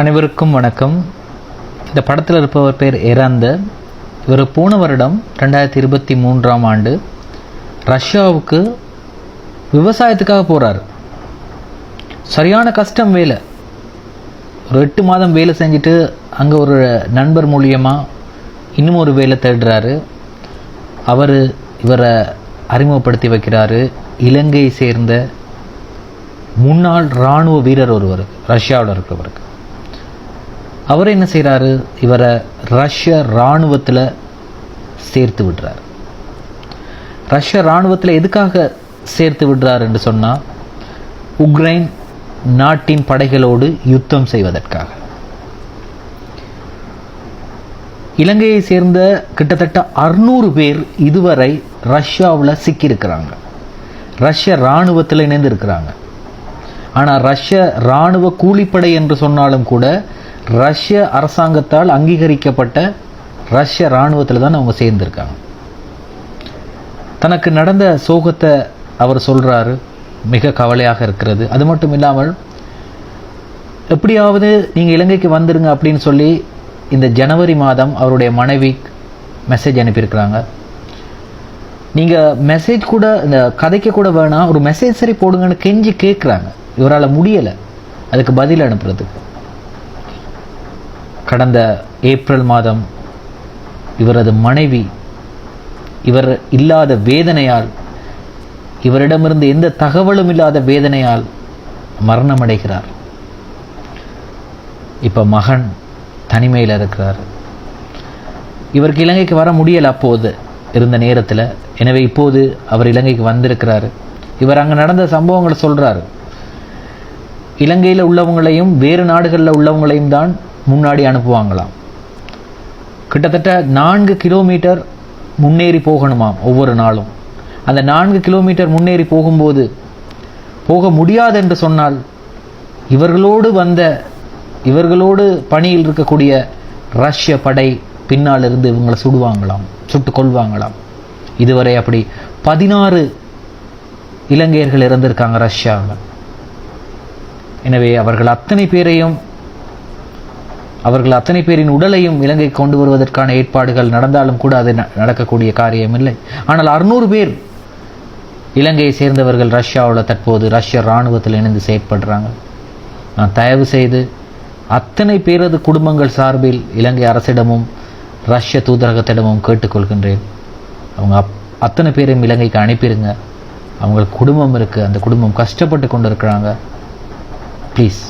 அனைவருக்கும் வணக்கம். இந்த படத்தில் இருப்பவர் பேர் இறந்த இவர் போன வருடம் ரெண்டாயிரத்தி இருபத்தி மூன்றாம் ஆண்டு ரஷ்யாவுக்கு விவசாயத்துக்காக போகிறார் சரியான கஷ்டம் வேலை. ஒரு எட்டு மாதம் வேலை செஞ்சுட்டு அங்கே ஒரு நண்பர் மூலியமாக இன்னும் ஒரு வேலை தேடுறாரு. அவர் இவரை அறிமுகப்படுத்தி வைக்கிறாரு. இலங்கையை சேர்ந்த முன்னாள் இராணுவ வீரர் ஒருவர் ரஷ்யாவில் இருக்கிறவருக்கு அவர் என்ன செய்கிறாரு இவரை ரஷ்ய இராணுவத்தில் சேர்த்து விடுறார். ரஷ்ய இராணுவத்தில் எதுக்காக சேர்த்து விடுறார் என்று சொன்னால் உக்ரைன் நாட்டின் படைகளோடு யுத்தம் செய்வதற்காக. இலங்கையை சேர்ந்த கிட்டத்தட்ட அறுநூறு பேர் இதுவரை ரஷ்யாவில் சிக்கியிருக்கிறாங்க. ரஷ்ய இராணுவத்தில் இணைந்திருக்கிறாங்க. ஆனால் ரஷ்ய இராணுவ கூலிப்படை என்று சொன்னாலும் கூட ரஷ்ய அரசாங்கத்தால் அங்கீகரிக்கப்பட்ட ரஷ்ய இராணுவத்தில் தான் அவங்க சேர்ந்திருக்காங்க. தனக்கு நடந்த சோகத்தை அவர் சொல்கிறாரு மிக கவலையாக இருக்கிறது. அது மட்டும் இல்லாமல் எப்படியாவது நீங்கள் இலங்கைக்கு வந்துடுங்க அப்படின்னு சொல்லி இந்த ஜனவரி மாதம் அவருடைய மனைவி மெசேஜ் அனுப்பியிருக்கிறாங்க. நீங்கள் மெசேஜ் கூட இந்த கதைக்க கூட வேணாம். ஒரு மெசேஜ் சரி போடுங்கன்னு கெஞ்சி கேட்குறாங்க இவரால் முடியலை. அதுக்கு பதில் அனுப்புறதுக்கு. கடந்த ஏப்ரல் மாதம் இவரது மனைவி இவர் இல்லாத வேதனையால் இவரிடமிருந்து எந்த தகவலும் இல்லாத வேதனையால் மரணமடைகிறார். இப்போ மகன் தனிமையில் இருக்கிறார். இவருக்கு இலங்கைக்கு வர முடியலை அப்போது இருந்த நேரத்தில். எனவே இப்போது அவர் இலங்கைக்கு வந்திருக்கிறாரு. இவர் அங்கே நடந்த சம்பவங்களை சொல்கிறார் இலங்கையில் உள்ளவங்களையும் வேறு நாடுகளில் உள்ளவங்களையும் தான் முன்னாடி அனுப்புவாங்களாம். கிட்டத்தட்ட நான்கு கிலோமீட்டர் முன்னேறி போகணுமாம் ஒவ்வொரு நாளும். அந்த நான்கு கிலோமீட்டர் முன்னேறி போகும்போது போக முடியாது என்று சொன்னால் இவர்களோடு வந்த இவர்களோடு பணியில் இருக்கக்கூடிய ரஷ்ய படை பின்னால் இருந்து இவங்களை சுடுவாங்களாம் சுட்டு கொள்வாங்களாம். இதுவரை அப்படி பதினாறு இலங்கையர்கள் இறந்திருக்காங்க ரஷ்யாவில். எனவே அவர்கள் அத்தனை பேரையும் அவர்கள் அத்தனை பேரின் உடலையும் இலங்கை கொண்டு வருவதற்கான ஏற்பாடுகள் நடந்தாலும் கூட அது ந- நடக்கக்கூடிய காரியம் இல்லை ஆனால் அறுநூறு பேர் இலங்கையை சேர்ந்தவர்கள் ரஷ்யாவில் தற்போது ரஷ்ய இராணுவத்தில் இணைந்து செயற்படுறாங்க. நான் தயவு செய்து அத்தனை பேரது குடும்பங்கள் சார்பில் இலங்கை அரசிடமும் ரஷ்ய தூதரகத்திடமும் கேட்டுக்கொள்கின்றேன். அவங்க அப் அத்தனை பேரையும் இலங்கைக்கு அனுப்பிடுங்க அவங்களுக்கு குடும்பம் இருக்குது அந்த குடும்பம் கஷ்டப்பட்டு கொண்டு இருக்கிறாங்க ப்ளீஸ்